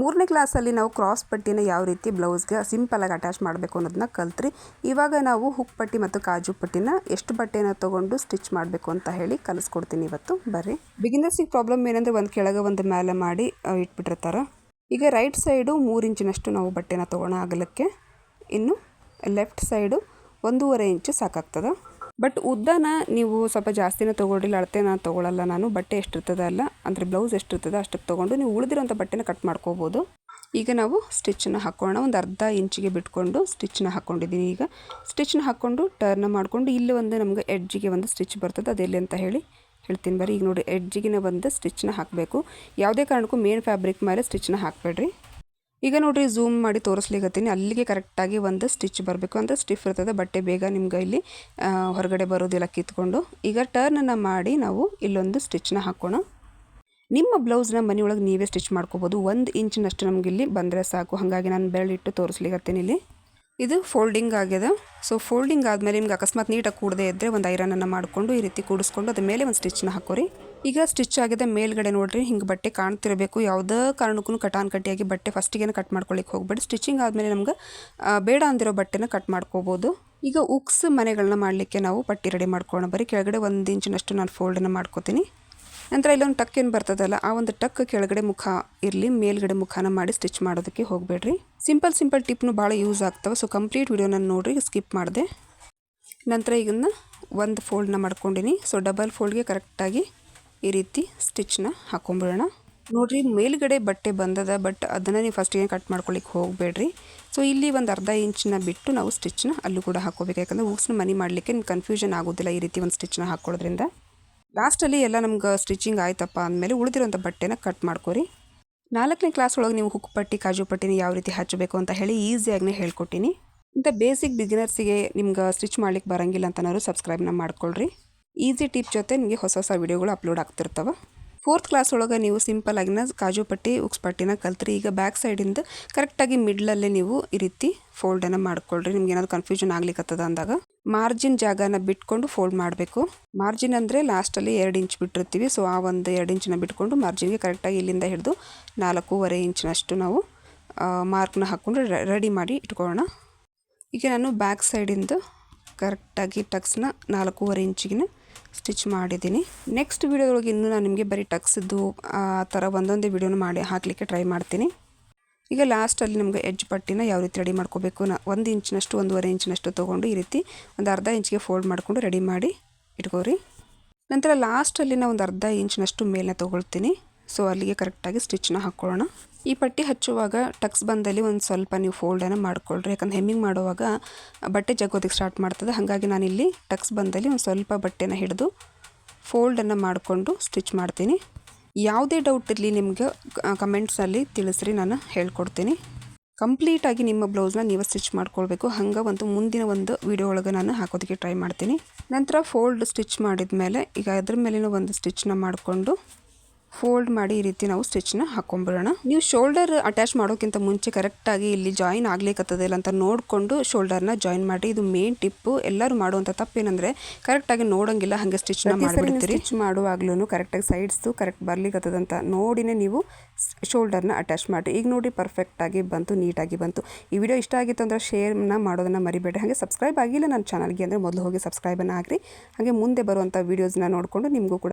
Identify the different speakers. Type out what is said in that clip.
Speaker 1: ಮೂರನೇ ಕ್ಲಾಸಲ್ಲಿ ನಾವು ಕ್ರಾಸ್ ಪಟ್ಟಿನ ಯಾವ ರೀತಿ ಬ್ಲೌಸ್ಗೆ ಸಿಂಪಲಾಗಿ ಅಟ್ಯಾಚ್ ಮಾಡಬೇಕು ಅನ್ನೋದನ್ನ ಕಲ್ತ್ರಿ. ಇವಾಗ ನಾವು ಹುಕ್ ಪಟ್ಟಿ ಮತ್ತು ಕಾಜು ಪಟ್ಟಿನ ಎಷ್ಟು ಬಟ್ಟೆನ ತೊಗೊಂಡು ಸ್ಟಿಚ್ ಮಾಡಬೇಕು ಅಂತ ಹೇಳಿ ಕಲಿಸ್ಕೊಡ್ತೀನಿ ಇವತ್ತು. ಬರ್ರಿ. ಬಿಗಿನರ್ಸಿಗೆ ಪ್ರಾಬ್ಲಮ್ ಏನಂದರೆ ಒಂದು ಕೆಳಗೆ ಒಂದು ಮೇಲೆ ಮಾಡಿ ಇಟ್ಬಿಟ್ಟಿರ್ತಾರೆ. ಈಗ ರೈಟ್ ಸೈಡು ಮೂರು ಇಂಚಿನಷ್ಟು ನಾವು ಬಟ್ಟೆನ ತೊಗೊಳ ಆಗಲಕ್ಕೆ ಇನ್ನು ಲೆಫ್ಟ್ ಸೈಡು ಒಂದೂವರೆ ಇಂಚು ಸಾಕಾಗ್ತದೆ. ಬಟ್ ಉದ್ದನ ನೀವು ಸ್ವಲ್ಪ ಜಾಸ್ತಿನೇ ತೊಗೊಳ್ಳಿಲ್ಲ ಅಳತೆ ನಾನು ತೊಗೊಳಲ್ಲ ನಾನು. ಬಟ್ಟೆ ಎಷ್ಟಿರ್ತದೆ ಅಲ್ಲ, ಅಂದರೆ ಬ್ಲೌಸ್ ಎಷ್ಟಿರ್ತದೆ ಅಷ್ಟಕ್ಕೆ ತೊಗೊಂಡು ನೀವು ಉಳಿದಿರೋಂಥ ಬಟ್ಟೆನ ಕಟ್ ಮಾಡ್ಕೋಬೋದು. ಈಗ ನಾವು ಸ್ಟಿಚ್ನ ಹಾಕೋಣ. ಒಂದು ಅರ್ಧ ಇಂಚಿಗೆ ಬಿಟ್ಕೊಂಡು ಸ್ಟಿಚ್ನ ಹಾಕ್ಕೊಂಡಿದ್ದೀನಿ ಈಗ. ಸ್ಟಿಚ್ನ ಹಾಕ್ಕೊಂಡು ಟರ್ನ್ ಮಾಡಿಕೊಂಡು ಇಲ್ಲಿ ಒಂದು ನಮಗೆ ಎಡ್ಜಿಗೆ ಒಂದು ಸ್ಟಿಚ್ ಬರ್ತದೆ ಅದೆಲ್ಲಿ ಅಂತ ಹೇಳಿ ಹೇಳ್ತೀನಿ ಬರ್ರಿ ಈಗ ನೋಡಿ ಎಡ್ಜಿಗೆ ಒಂದು ಸ್ಟಿಚ್ನ ಹಾಕಬೇಕು. ಯಾವುದೇ ಕಾರಣಕ್ಕೂ ಮೇನ್ ಫ್ಯಾಬ್ರಿಕ್ ಮೇಲೆ ಸ್ಟಿಚ್ನ ಹಾಕಬೇಡ್ರಿ. ಈಗ ನೋಡ್ರಿ ಝೂಮ್ ಮಾಡಿ ತೋರಿಸ್ಲಿಕ್ಕತ್ತೀನಿ ಅಲ್ಲಿಗೆ ಕರೆಕ್ಟಾಗಿ ಒಂದು ಸ್ಟಿಚ್ ಬರಬೇಕು. ಅಂತ ಸ್ಟಿಫ್ ಇರ್ತದೆ, ಬಟ್ಟೆ ಬೇಗ ನಿಮ್ಗೆ ಇಲ್ಲಿ ಹೊರಗಡೆ ಬರೋದಿಲ್ಲ ಕಿತ್ಕೊಂಡು. ಈಗ ಟರ್ನನ್ನು ಮಾಡಿ ನಾವು ಇಲ್ಲೊಂದು ಸ್ಟಿಚ್ನ ಹಾಕೋಣ. ನಿಮ್ಮ ಬ್ಲೌಸ್ನ ಮನೆಯೊಳಗೆ ನೀವೇ ಸ್ಟಿಚ್ ಮಾಡ್ಕೋಬೋದು. ಒಂದು ಇಂಚಿನಷ್ಟು ನಮ್ಗೆ ಇಲ್ಲಿ ಬಂದರೆ ಸಾಕು. ಹಾಗಾಗಿ ನಾನು ಬೆರಳಿಟ್ಟು ತೋರಿಸ್ಲಿಕ್ಕತ್ತೀನಿ ಇಲ್ಲಿ. ಇದು ಫೋಲ್ಡಿಂಗ್ ಆಗ್ಯದ. ಸೊ ಫೋಲ್ಡಿಂಗ್ ಆದಮೇಲೆ ನಿಮ್ಗೆ ಅಕಸ್ಮಾತ್ ನೀಟಾಗಿ ಕೂಡದೇ ಇದ್ದರೆ ಒಂದು ಐರನನ್ನು ಮಾಡಿಕೊಂಡು ಈ ರೀತಿ ಕೂಡಿಸ್ಕೊಂಡು ಅದ್ರ ಮೇಲೆ ಒಂದು ಸ್ಟಿಚ್ನ ಹಾಕೋರಿ. ಈಗ ಸ್ಟಿಚ್ ಆಗಿದೆ ಮೇಲ್ಗಡೆ ನೋಡ್ರಿ, ಹಿಂಗೆ ಬಟ್ಟೆ ಕಾಣ್ತಿರಬೇಕು. ಯಾವುದೇ ಕಾರಣಕ್ಕೂ ಕಟಾನ್ ಕಟ್ಟಿಯಾಗಿ ಬಟ್ಟೆ ಫಸ್ಟಿಗೆ ಕಟ್ ಮಾಡ್ಕೊಳ್ಳಿಕ್ಕೆ ಹೋಗ್ಬೇಡಿ. ಸ್ಟಿಚಿಂಗ್ ಆದಮೇಲೆ ನಮ್ಗೆ ಬೇಡ ಅಂದಿರೋ ಬಟ್ಟೆನ ಕಟ್ ಮಾಡ್ಕೋಬೋದು. ಈಗ ಉಕ್ಸ್ ಮನೆಗಳನ್ನ ಮಾಡಲಿಕ್ಕೆ ನಾವು ಪಟ್ಟಿ ರೆಡಿ ಮಾಡ್ಕೊಳ್ಳೋಣ. ಬರೀ ಕೆಳಗಡೆ ಒಂದು ಇಂಚಿನಷ್ಟು ನಾನು ಫೋಲ್ಡನ್ನು ಮಾಡ್ಕೋತೀನಿ. ನಂತರ ಇಲ್ಲೊಂದು ಟಕ್ ಏನು ಬರ್ತದಲ್ಲ, ಆ ಒಂದು ಟಕ್ ಕೆಳಗಡೆ ಮುಖ ಇರಲಿ, ಮೇಲ್ಗಡೆ ಮುಖಾನ ಮಾಡಿ ಸ್ಟಿಚ್ ಮಾಡೋದಕ್ಕೆ ಹೋಗಬೇಡ್ರಿ. ಸಿಂಪಲ್ ಸಿಂಪಲ್ ಟಿಪ್ನು ಭಾಳ ಯೂಸ್ ಆಗ್ತವೆ ಸೊ ಕಂಪ್ಲೀಟ್ ವಿಡಿಯೋನ ನೋಡಿರಿ ಸ್ಕಿಪ್ ಮಾಡಿದೆ. ನಂತರ ಇದನ್ನು ಒಂದು ಫೋಲ್ಡ್ನ ಮಾಡ್ಕೊಂಡಿನಿ. ಸೊ ಡಬಲ್ ಫೋಲ್ಡ್ಗೆ ಕರೆಕ್ಟಾಗಿ ಈ ರೀತಿ ಸ್ಟಿಚ್ನ ಹಾಕೊಂಬಿಡೋಣ. ನೋಡಿರಿ, ಮೇಲ್ಗಡೆ ಬಟ್ಟೆ ಬಂದದ, ಬಟ್ ಅದನ್ನು ನೀವು ಫಸ್ಟಿಗೆ ಕಟ್ ಮಾಡ್ಕೊಳ್ಳಿಕ್ಕೆ ಹೋಗಬೇಡ್ರಿ. ಸೊ ಇಲ್ಲಿ ಒಂದು ಅರ್ಧ ಇಂಚನ್ನ ಬಿಟ್ಟು ನಾವು ಸ್ಟಿಚ್ನ ಅಲ್ಲೂ ಕೂಡ ಹಾಕೋಬೇಕು ಯಾಕಂದರೆ ಹೂಕ್ಸ್ನ ಮನಿ ಮಾಡಲಿಕ್ಕೆ ಕನ್ಫ್ಯೂಷನ್ ಆಗೋದಿಲ್ಲ ಈ ರೀತಿ ಒಂದು ಸ್ಟಿಚ್ನ ಹಾಕೊಳ್ಳೋದ್ರಿಂದ ಲಾಸ್ಟಲ್ಲಿ ಎಲ್ಲ ನಮ್ಗೆ ಸ್ಟಿಚಿಂಗ್ ಆಯ್ತಪ್ಪ ಅಂದಮೇಲೆ ಉಳಿದಿರೋಂಥ ಬಟ್ಟೆನ ಕಟ್ ಮಾಡ್ಕೊರಿ. ನಾಲ್ಕನೇ ಕ್ಲಾಸ್ ಒಳಗೆ ನೀವು ಹುಕ್ ಪಟ್ಟಿ, ಕಾಜು ಪಟ್ಟಿನ ಯಾವ ರೀತಿ ಹಚ್ಚಬೇಕು ಅಂತ ಹೇಳಿ ಈಸಿಯಾಗಿನೇ ಹೇಳ್ಕೊಟ್ಟಿನಿ. ಇಂಥ ಬೇಸಿಕ್ ಬಿಗಿನರ್ಸಿಗೆ ನಿಮ್ಗೆ ಸ್ಟಿಚ್ ಮಾಡ್ಲಿಕ್ಕೆ ಬರಂಗಿಲ್ಲ ಅಂತನವರು ಸಬ್ಸ್ಕ್ರೈಬ್ನ ಮಾಡ್ಕೊಳ್ರಿ. ಈಸಿ ಟಿಪ್ ಜೊತೆ ನಿಮಗೆ ಹೊಸ ಹೊಸ ವೀಡಿಯೋಗಳು ಅಪ್ಲೋಡ್ ಆಗ್ತಿರ್ತವೆ. ಫೋರ್ತ್ ಕ್ಲಾಸ್ ಒಳಗೆ ನೀವು ಸಿಂಪಲ್ ಆಗಿನ ಕಾಜು ಪಟ್ಟಿ, ಉಕ್ಸ್ ಪಟ್ಟಿನ ಕಲ್ತ್ರಿ. ಈಗ ಬ್ಯಾಕ್ ಸೈಡಿಂದ ಕರೆಕ್ಟಾಗಿ ಮಿಡ್ಲಲ್ಲೇ ನೀವು ಈ ರೀತಿ ಫೋಲ್ಡನ್ನು ಮಾಡ್ಕೊಳ್ರಿ. ನಿಮ್ಗೆ ಏನಾದ್ರು ಕನ್ಫ್ಯೂಷನ್ ಆಗ್ಲಿಕ್ಕತ್ತದ ಅಂದಾಗ ಮಾರ್ಜಿನ್ ಜಾಗನ ಬಿಟ್ಕೊಂಡು ಫೋಲ್ಡ್ ಮಾಡಬೇಕು. ಮಾರ್ಜಿನ್ ಅಂದರೆ ಲಾಸ್ಟಲ್ಲಿ ಎರಡು ಇಂಚ್ ಬಿಟ್ಟಿರ್ತೀವಿ. ಸೊ ಆ ಒಂದು ಎರಡು ಇಂಚನ್ನ ಬಿಟ್ಕೊಂಡು ಮಾರ್ಜಿನ್ಗೆ ಕರೆಕ್ಟಾಗಿ ಇಲ್ಲಿಂದ ಹಿಡಿದು ನಾಲ್ಕೂವರೆ ಇಂಚಿನಷ್ಟು ನಾವು ಮಾರ್ಕ್ನ ಹಾಕ್ಕೊಂಡು ರೆಡಿ ಮಾಡಿ ಇಟ್ಕೊಳ್ಳೋಣ. ಈಗ ನಾನು ಬ್ಯಾಕ್ ಸೈಡಿಂದು ಕರೆಕ್ಟಾಗಿ ಟಕ್ಸ್ನ ನಾಲ್ಕೂವರೆ ಇಂಚಿಗಿನ ಸ್ಟಿಚ್ ಮಾಡಿದ್ದೀನಿ. ನೆಕ್ಸ್ಟ್ ವೀಡಿಯೋದೊಳಗೆ ಇನ್ನೂ ನಾನು ನಿಮಗೆ ಬರೀ ಟಕ್ಸಿದ್ದು ಆ ಥರ ಒಂದೊಂದೇ ವೀಡಿಯೋನ ಮಾಡಿ ಹಾಕಲಿಕ್ಕೆ ಟ್ರೈ ಮಾಡ್ತೀನಿ. ಈಗ ಲಾಸ್ಟಲ್ಲಿ ನಮಗೆ ಎಡ್ಜ್ ಪಟ್ಟಿನ ಯಾವ ರೀತಿ ರೆಡಿ ಮಾಡ್ಕೋಬೇಕು ನಾ ಒಂದು ಇಂಚಿನಷ್ಟು, ಒಂದೂವರೆ ಇಂಚಿನಷ್ಟು ತೊಗೊಂಡು ಈ ರೀತಿ ಒಂದು ಅರ್ಧ ಇಂಚಿಗೆ ಫೋಲ್ಡ್ ಮಾಡಿಕೊಂಡು ರೆಡಿ ಮಾಡಿ ಇಟ್ಕೋರಿ. ನಂತರ ಲಾಸ್ಟಲ್ಲಿ ನಾವು ಒಂದು ಅರ್ಧ ಇಂಚಿನಷ್ಟು ಮೇಲನ್ನ ತೊಗೊಳ್ತೀನಿ. ಸೊ ಅಲ್ಲಿಗೆ ಕರೆಕ್ಟಾಗಿ ಸ್ಟಿಚ್ನ ಹಾಕ್ಕೊಳ್ಳೋಣ. ಈ ಪಟ್ಟಿ ಹಚ್ಚುವಾಗ ಟಕ್ಸ್ ಬಂದಲ್ಲಿ ಒಂದು ಸ್ವಲ್ಪ ನೀವು ಫೋಲ್ಡನ್ನು ಮಾಡ್ಕೊಳ್ರಿ. ಯಾಕಂದ್ರೆ ಹೆಮ್ಮಿಂಗ್ ಮಾಡುವಾಗ ಬಟ್ಟೆ ಜಗ್ಗೋದಕ್ಕೆ ಸ್ಟಾರ್ಟ್ ಮಾಡ್ತದೆ. ಹಾಗಾಗಿ ನಾನಿಲ್ಲಿ ಟಕ್ಸ್ ಬಂದಲ್ಲಿ ಒಂದು ಸ್ವಲ್ಪ ಬಟ್ಟೆನ ಹಿಡಿದು ಫೋಲ್ಡನ್ನು ಮಾಡಿಕೊಂಡು ಸ್ಟಿಚ್ ಮಾಡ್ತೀನಿ. ಯಾವುದೇ ಡೌಟ್ ಇರಲಿ ನಿಮಗೆ ಕಮೆಂಟ್ಸಲ್ಲಿ ತಿಳಿಸ್ರಿ, ನಾನು ಹೇಳ್ಕೊಡ್ತೀನಿ. ಕಂಪ್ಲೀಟಾಗಿ ನಿಮ್ಮ ಬ್ಲೌಸ್ನ ನೀವು ಸ್ಟಿಚ್ ಮಾಡ್ಕೊಳ್ಬೇಕು. ಹಂಗೆ ಒಂದು ಮುಂದಿನ ಒಂದು ವಿಡಿಯೋ ಒಳಗೆ ನಾನು ಹಾಕೋದಕ್ಕೆ ಟ್ರೈ ಮಾಡ್ತೀನಿ. ನಂತರ ಫೋಲ್ಡ್ ಸ್ಟಿಚ್ ಮಾಡಿದ ಮೇಲೆ ಈಗ ಅದ್ರ ಮೇಲಿನ ಒಂದು ಸ್ಟಿಚ್ನ ಮಾಡಿಕೊಂಡು ಫೋಲ್ಡ್ ಮಾಡಿ ಈ ರೀತಿ ನಾವು ಸ್ಟಿಚ್ನ ಹಾಕೊಂಡ್ಬಿಡೋಣ. ನೀವು ಶೋಲ್ಡರ್ ಅಟ್ಯಾಚ್ ಮಾಡೋಕ್ಕಿಂತ ಮುಂಚೆ ಕರೆಕ್ಟಾಗಿ ಇಲ್ಲಿ ಜಾಯಿನ್ ಆಗ್ಲಿಕ್ಕತ್ತದಿಲ್ಲ ಅಂತ ನೋಡಿಕೊಂಡು ಶೋಲ್ಡರ್ನ ಜಾಯಿನ್ ಮಾಡಿ ಇದು ಮೇನ್ ಟಿಪ್ಪು ಎಲ್ಲರೂ ಮಾಡುವಂಥ ತಪ್ಪೇನಂದರೆ ಕರೆಕ್ಟಾಗಿ ನೋಡೋಂಗಿಲ್ಲ ಹಾಗೆ ಸ್ಟಿಚ್ನ ಮಾಡಿಬಿಡ್ತೀರಿ. ಸ್ಟಿಚ್ ಮಾಡುವಾಗ್ಲೂ ಕರೆಕ್ಟಾಗಿ ಸೈಡ್ಸು ಕರೆಕ್ಟ್ ಬರ್ಲಿಕ್ಕತ್ತದಂತ ನೋಡಿನೇ ನೀವು ಶೋಲ್ಡರ್ನ ಅಟ್ಯಾಚ್ ಮಾಡಿ. ಈಗ ನೋಡಿ ಪರ್ಫೆಕ್ಟಾಗಿ ಬಂತು ನೀಟಾಗಿ ಬಂತು. ಈ ವಿಡಿಯೋ ಇಷ್ಟ ಆಗಿತ್ತು ಅಂದರೆ ಶೇರ್ನ ಮಾಡೋದನ್ನು ಮರಿಬೇಡಿ. ಹಾಗೆ ಸಬ್ಸ್ಕ್ರೈಬ್ ಆಗಿಲ್ಲ ನನ್ನ ಚಾನಲ್ಗೆ ಅಂದರೆ ಮೊದಲು ಹೋಗಿ ಸಬ್ಸ್ಕ್ರೈಬನ್ನು ಹಾಕಿರಿ. ಹಾಗೆ ಮುಂದೆ ಬರುವಂಥ ವೀಡಿಯೋಸ್ನ ನೋಡಿಕೊಂಡು ನಿಮಗೂ ಕೂಡ